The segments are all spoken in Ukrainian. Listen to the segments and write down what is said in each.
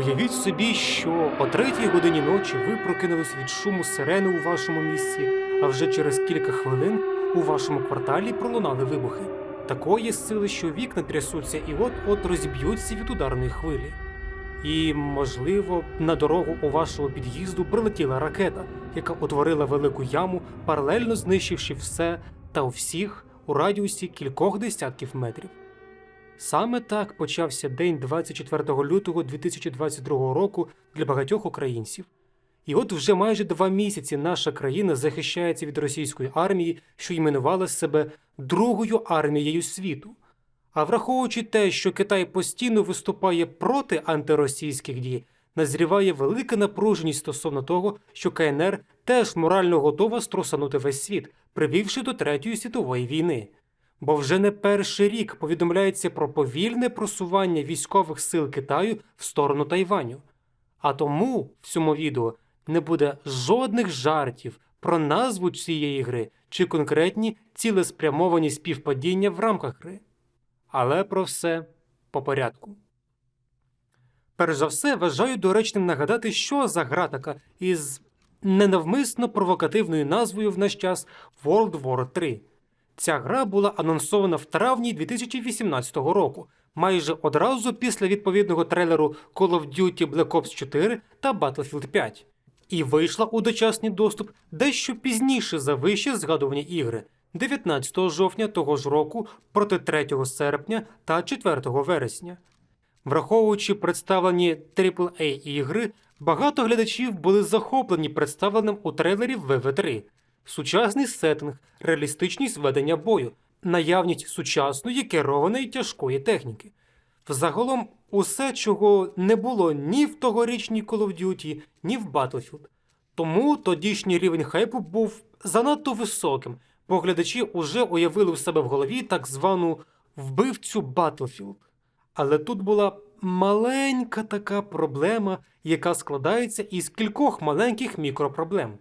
Уявіть собі, що о третій годині ночі ви прокинулись від шуму сирени у вашому місці, а вже через кілька хвилин у вашому кварталі пролунали вибухи. Такої сили, що вікна трясуться і от-от розіб'ються від ударної хвилі. І, можливо, на дорогу у вашого під'їзду прилетіла ракета, яка утворила велику яму, паралельно знищивши все та всіх у радіусі кількох десятків метрів. Саме так почався день 24 лютого 2022 року для багатьох українців. І от вже майже два місяці наша країна захищається від російської армії, що іменувала себе Другою армією світу. А враховуючи те, що Китай постійно виступає проти антиросійських дій, назріває велика напруженість стосовно того, що КНР теж морально готова струсанути весь світ, привівши до Третьої світової війни. Бо вже не перший рік повідомляється про повільне просування військових сил Китаю в сторону Тайваню. А тому в цьому відео не буде жодних жартів про назву цієї гри чи конкретні цілеспрямовані співпадіння в рамках гри. Але про все по порядку. Перш за все, вважаю доречним нагадати, що за гра така із ненавмисно провокативною назвою в наш час World War 3. Ця гра була анонсована в травні 2018 року, майже одразу після відповідного трейлеру Call of Duty Black Ops 4 та Battlefield 5, і вийшла у дочасний доступ дещо пізніше за вище згадувані ігри 19 жовтня того ж року проти 3 серпня та 4 вересня. Враховуючи представлені AAA ігри, багато глядачів були захоплені представленим у трейлері ВВ3. Сучасний сеттинг, реалістичність ведення бою, наявність сучасної керованої тяжкої техніки. Взагалом, усе, чого не було ні в тогорічній Call of Duty, ні в Battlefield. Тому тодішній рівень хайпу був занадто високим, бо глядачі уже уявили в себе в голові так звану вбивцю Battlefield. Але тут була маленька така проблема, яка складається із кількох маленьких мікропроблем.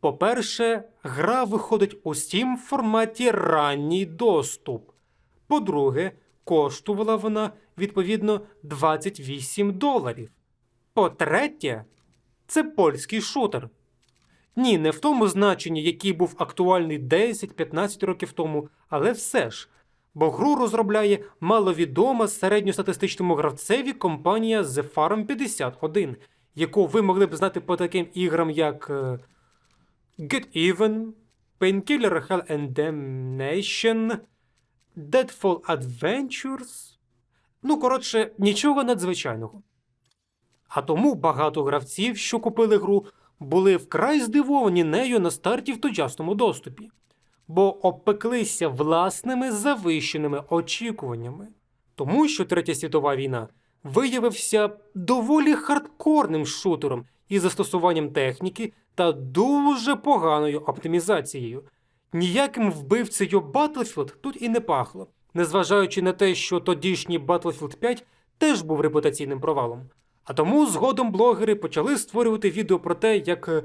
По-перше, гра виходить у Steam в форматі ранній доступ. По-друге, коштувала вона відповідно 28 доларів. По-третє, це польський шутер. Ні, не в тому значенні, який був актуальний 10-15 років тому, але все ж. Бо гру розробляє маловідома середньостатистичному гравцеві компанія The Farm 51, яку ви могли б знати по таким іграм, як е, Get Even, Painkiller Hell and Damnation, Deadfall Adventures. Ну, коротше, нічого надзвичайного. А тому багато гравців, що купили гру, були вкрай здивовані нею на старті в тогочасному доступі, бо обпеклися власними завищеними очікуваннями. Тому що Третя світова війна виявився доволі хардкорним шутером із застосуванням техніки та дуже поганою оптимізацією. Ніяким вбивцею Battlefield тут і не пахло, незважаючи на те, що тодішній Battlefield 5 теж був репутаційним провалом. А тому згодом блогери почали створювати відео про те, як е,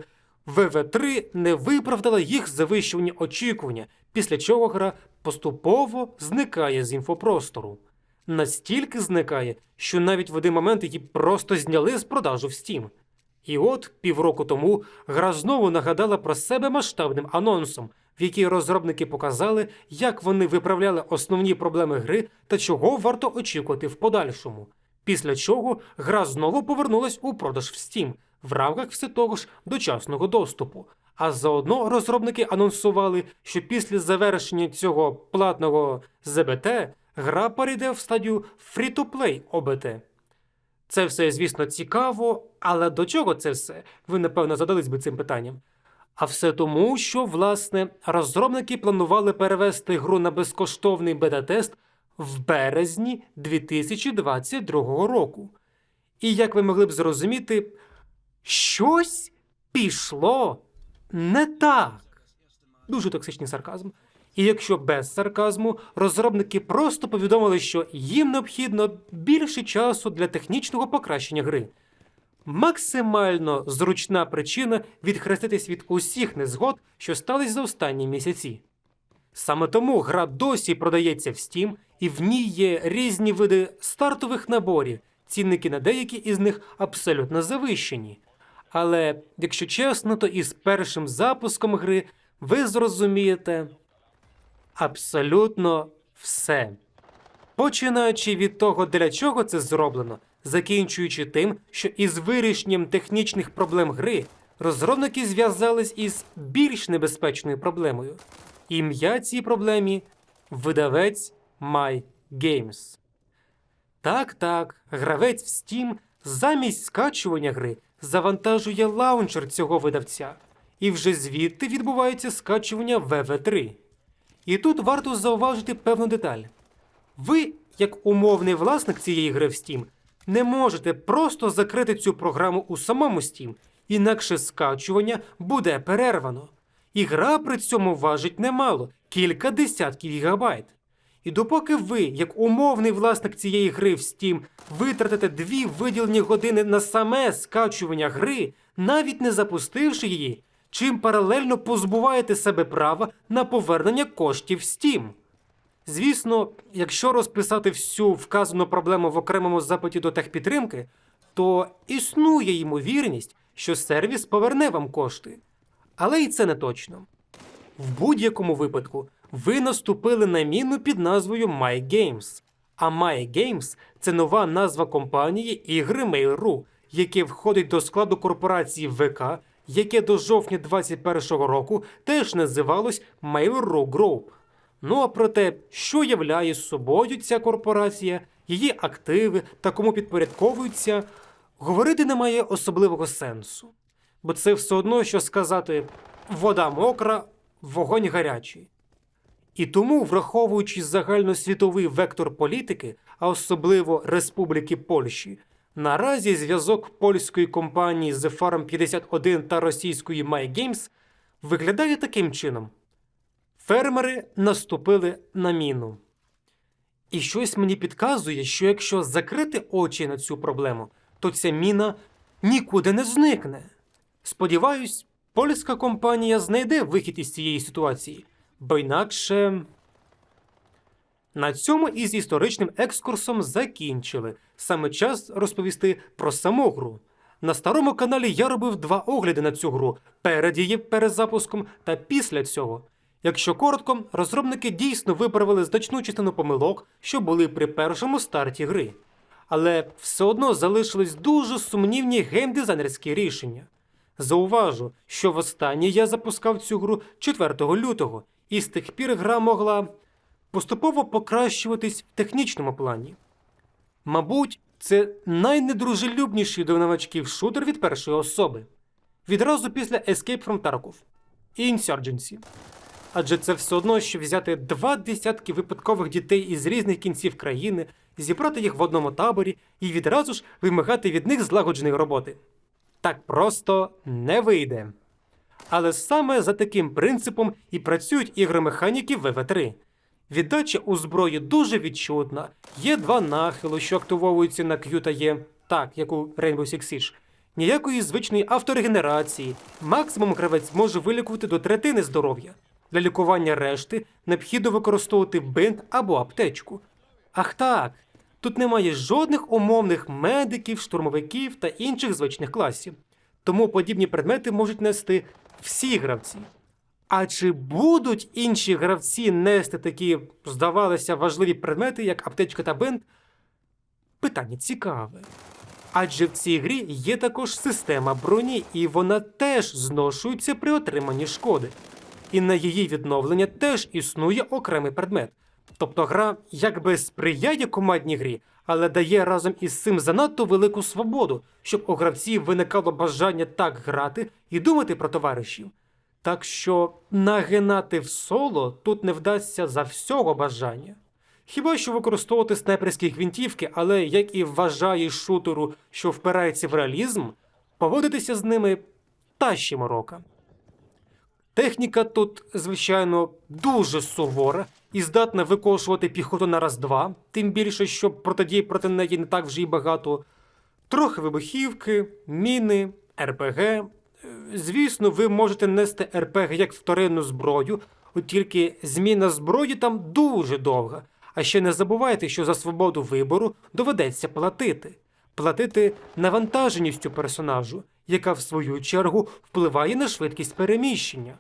ВВ3 не виправдала їх завищувані очікування, після чого гра поступово зникає з інфопростору. Настільки зникає, що навіть в один момент її просто зняли з продажу в Steam. І от півроку тому гра знову нагадала про себе масштабним анонсом, в якій розробники показали, як вони виправляли основні проблеми гри та чого варто очікувати в подальшому. Після чого гра знову повернулась у продаж в Steam в рамках все того ж дочасного доступу. А заодно розробники анонсували, що після завершення цього платного ЗБТ гра перейде в стадію Free-to-Play ОБТ. Це все, звісно, цікаво, але до чого це все? Ви, напевно, задались би цим питанням. А все тому, що, власне, розробники планували перевести гру на безкоштовний бета-тест в березні 2022 року. І як ви могли б зрозуміти, щось пішло не так. Дуже токсичний сарказм. І якщо без сарказму, розробники просто повідомили, що їм необхідно більше часу для технічного покращення гри. Максимально зручна причина відхреститись від усіх незгод, що стались за останні місяці. Саме тому гра досі продається в Steam, і в ній є різні види стартових наборів, цінники на деякі із них абсолютно завищені. Але, якщо чесно, то із першим запуском гри ви зрозумієте абсолютно все. Починаючи від того, для чого це зроблено, закінчуючи тим, що із вирішенням технічних проблем гри розробники зв'язались із більш небезпечною проблемою. Ім'я цій проблемі видавець My Games. Так, так, гравець в Steam замість скачування гри завантажує лаунчер цього видавця, і вже звідти відбувається скачування VV3. І тут варто зауважити певну деталь. Ви, як умовний власник цієї гри в Steam, не можете просто закрити цю програму у самому Steam, інакше скачування буде перервано. І гра при цьому важить немало кілька десятків гігабайт. І допоки ви, як умовний власник цієї гри в Steam, витратите дві виділені години на саме скачування гри, навіть не запустивши її, чим паралельно позбуваєте себе права на повернення коштів Steam. Звісно, якщо розписати всю вказану проблему в окремому запиті до техпідтримки, то існує ймовірність, що сервіс поверне вам кошти. Але і це не точно. В будь-якому випадку ви наступили на міну під назвою MyGames. А MyGames – це нова назва компанії ігри Mail.ru, яке входить до складу корпорації ВК, яке до жовтня 2021 року теж називалось Mail.ru Group. Ну а про те, що являє собою ця корпорація, її активи та кому підпорядковуються, говорити немає особливого сенсу. Бо це все одно, що сказати вода мокра, вогонь гарячий. І тому, враховуючи загальносвітовий вектор політики, а особливо Республіки Польщі, наразі зв'язок польської компанії The Farm 51 та російської MyGames виглядає таким чином. Фермери наступили на міну. І щось мені підказує, що якщо закрити очі на цю проблему, то ця міна нікуди не зникне. Сподіваюсь, польська компанія знайде вихід із цієї ситуації, бо інакше. На цьому із історичним екскурсом закінчили. Саме час розповісти про саму гру. На старому каналі я робив два огляди на цю гру перед її перезапуском та після цього. Якщо коротко, розробники дійсно виправили значну частину помилок, що були при першому старті гри. Але все одно залишились дуже сумнівні геймдизайнерські рішення. Зауважу, що востаннє я запускав цю гру 4 лютого, і з тих пір гра могла поступово покращуватись в технічному плані. Мабуть, це найнедружелюбніший до новачків шутер від першої особи. Відразу після Escape from Tarkov і Insurgency. Адже це все одно, що взяти два десятки випадкових дітей із різних кінців країни, зібрати їх в одному таборі і відразу ж вимагати від них злагодженої роботи. Так просто не вийде. Але саме за таким принципом і працюють ігромеханіки ВВ3. Віддача у зброї дуже відчутна. Є два нахилу, що активовуються на Q та Е, так, як у Rainbow Six Siege. Ніякої звичної авторегенерації. Максимум гравець може вилікувати до третини здоров'я. Для лікування решти необхідно використовувати бинт або аптечку. Ах так, тут немає жодних умовних медиків, штурмовиків та інших звичних класів. Тому подібні предмети можуть нести всі гравці. А чи будуть інші гравці нести такі, здавалося, важливі предмети, як аптечка та бинт? Питання цікаве. Адже в цій грі є також система броні, і вона теж зношується при отриманні шкоди. І на її відновлення теж існує окремий предмет. Тобто гра якби сприяє командній грі, але дає разом із цим занадто велику свободу, щоб у гравців виникало бажання так грати і думати про товаришів. Так що нагинати в соло тут не вдасться за всього бажання. Хіба що використовувати снайперські гвинтівки, але як і вважає шутеру, що впирається в реалізм, поводитися з ними та ще морока. Техніка тут, звичайно, дуже сувора і здатна викошувати піхоту на раз-два, тим більше, що протидії проти неї не так вже й багато. Трохи вибухівки, міни, РПГ. Звісно, ви можете нести РПГ як вторинну зброю, от тільки зміна зброї там дуже довга. А ще не забувайте, що за свободу вибору доведеться платити. платити навантаженістю персонажу, яка в свою чергу впливає на швидкість переміщення.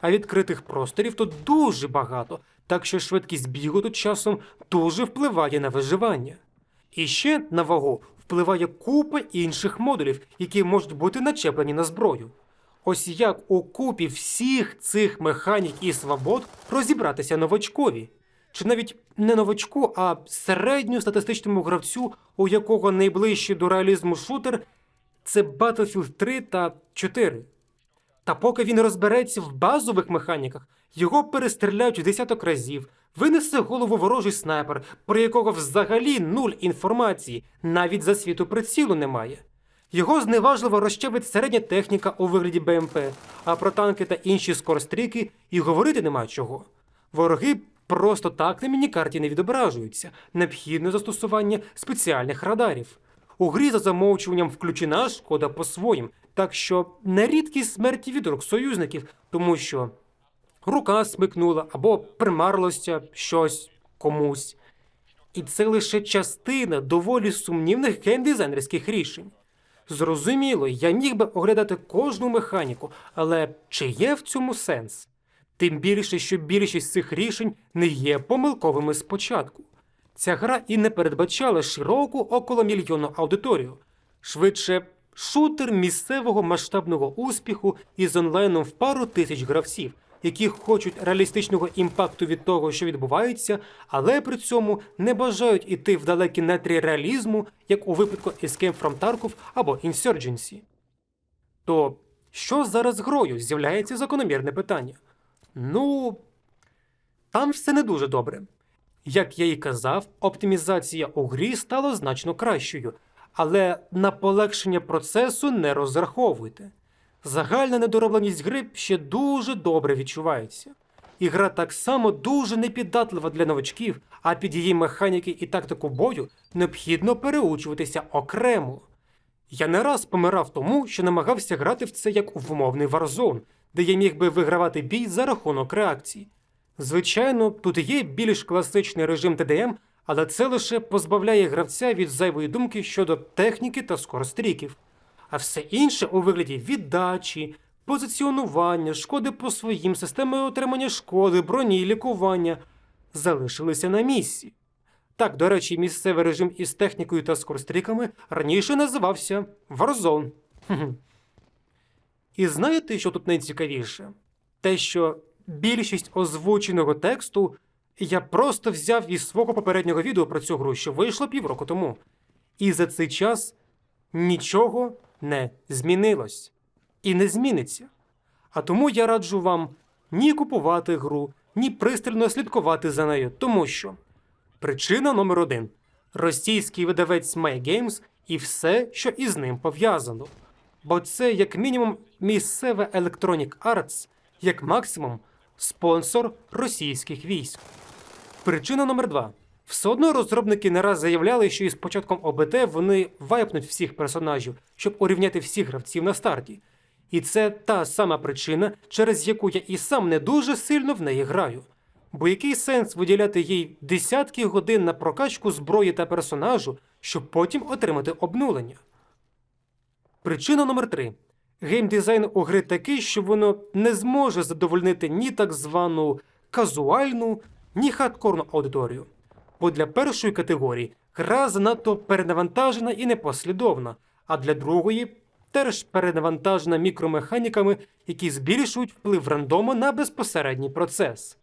А відкритих просторів тут дуже багато, так що швидкість бігу тут часом дуже впливає на виживання. І ще на вагу впливає купа інших модулів, які можуть бути начеплені на зброю. Ось як у купі всіх цих механік і свобод розібратися новачкові. Чи навіть не новачку, а середньостатистичному гравцю, у якого найближчий до реалізму шутер це Battlefield 3 та 4. Та поки він розбереться в базових механіках, його перестріляють десяток разів, винесе голову ворожий снайпер, про якого взагалі нуль інформації, навіть за світу прицілу немає. Його зневажливо розчавить середня техніка у вигляді БМП, а про танки та інші скоростріки і говорити нема чого. Вороги просто так на мінікарті не відображуються, необхідне застосування спеціальних радарів. У грі за замовчуванням включена шкода по своїм, так що не рідкість смерті від рук союзників, тому що рука смикнула або примарлося щось комусь. І це лише частина доволі сумнівних геймдизайнерських рішень. Зрозуміло, я міг би оглядати кожну механіку, але чи є в цьому сенс? Тим більше, що більшість цих рішень не є помилковими спочатку. Ця гра і не передбачала широку околомільйонну аудиторію. Швидше, шутер місцевого масштабного успіху із онлайном в пару тисяч гравців, які хочуть реалістичного імпакту від того, що відбувається, але при цьому не бажають іти в далекі нетрі реалізму, як у випадку Escape from Tarkov або Insurgency. То що зараз грою? З'являється закономірне питання. Ну, там все не дуже добре. Як я і казав, оптимізація у грі стала значно кращою, але на полегшення процесу не розраховуйте. Загальна недоробленість гри ще дуже добре відчувається. І гра так само дуже непідатлива для новачків, а під її механіки і тактику бою необхідно переучуватися окремо. Я не раз помирав тому, що намагався грати в це як в умовний Warzone, де я міг би вигравати бій за рахунок реакцій. Звичайно, тут є більш класичний режим ТДМ, але це лише позбавляє гравця від зайвої думки щодо техніки та скоростріків. А все інше у вигляді віддачі, позиціонування, шкоди по своїм, системи отримання шкоди, броні, лікування залишилися на місці. Так, до речі, місцевий режим із технікою та скоростріками раніше називався Warzone. І знаєте, що тут найцікавіше? Те, що більшість озвученого тексту я просто взяв із свого попереднього відео про цю гру, що вийшло півроку тому. І за цей час нічого не змінилось і не зміниться. А тому я раджу вам ні купувати гру, ні пристально слідкувати за нею, тому що причина номер один російський видавець MyGames і все, що із ним пов'язано. Бо це, як мінімум, місцеве Electronic Arts, як максимум, спонсор російських військ. Причина номер два. Все одно розробники не раз заявляли, що із початком ОБТ вони вайпнуть всіх персонажів, щоб урівняти всіх гравців на старті. І це та сама причина, через яку я і сам не дуже сильно в неї граю. Бо який сенс виділяти їй десятки годин на прокачку зброї та персонажу, щоб потім отримати обнулення? Причина номер три. Геймдизайн у гри такий, що воно не зможе задовольнити ні так звану казуальну, ні хардкорну аудиторію. Бо для першої категорії гра занадто перенавантажена і непослідовна, а для другої теж перенавантажена мікромеханіками, які збільшують вплив рандома на безпосередній процес.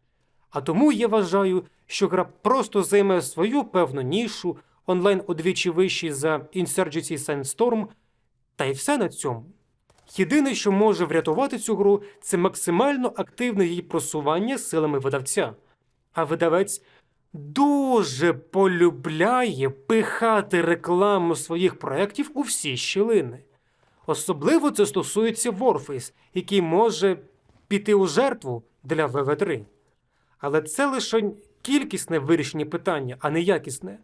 А тому я вважаю, що гра просто займе свою певну нішу, онлайн удвічі вищий за Insurgency Sandstorm, та й все на цьому. Єдине, що може врятувати цю гру, це максимально активне її просування силами видавця. А видавець дуже полюбляє пихати рекламу своїх проєктів у всі щілини. Особливо це стосується Warface, який може піти у жертву для ВВ3. Але це лише кількісне вирішення питання, а не якісне.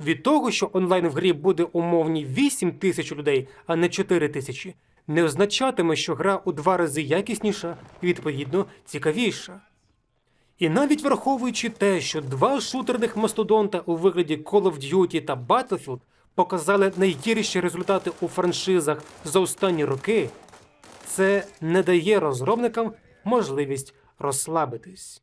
Від того, що онлайн в грі буде умовні 8 тисяч людей, а не 4 тисячі, не означатиме, що гра у два рази якісніша і, відповідно, цікавіша. І навіть враховуючи те, що два шутерних мастодонта у вигляді Call of Duty та Battlefield показали найгірші результати у франшизах за останні роки, це не дає розробникам можливість розслабитись.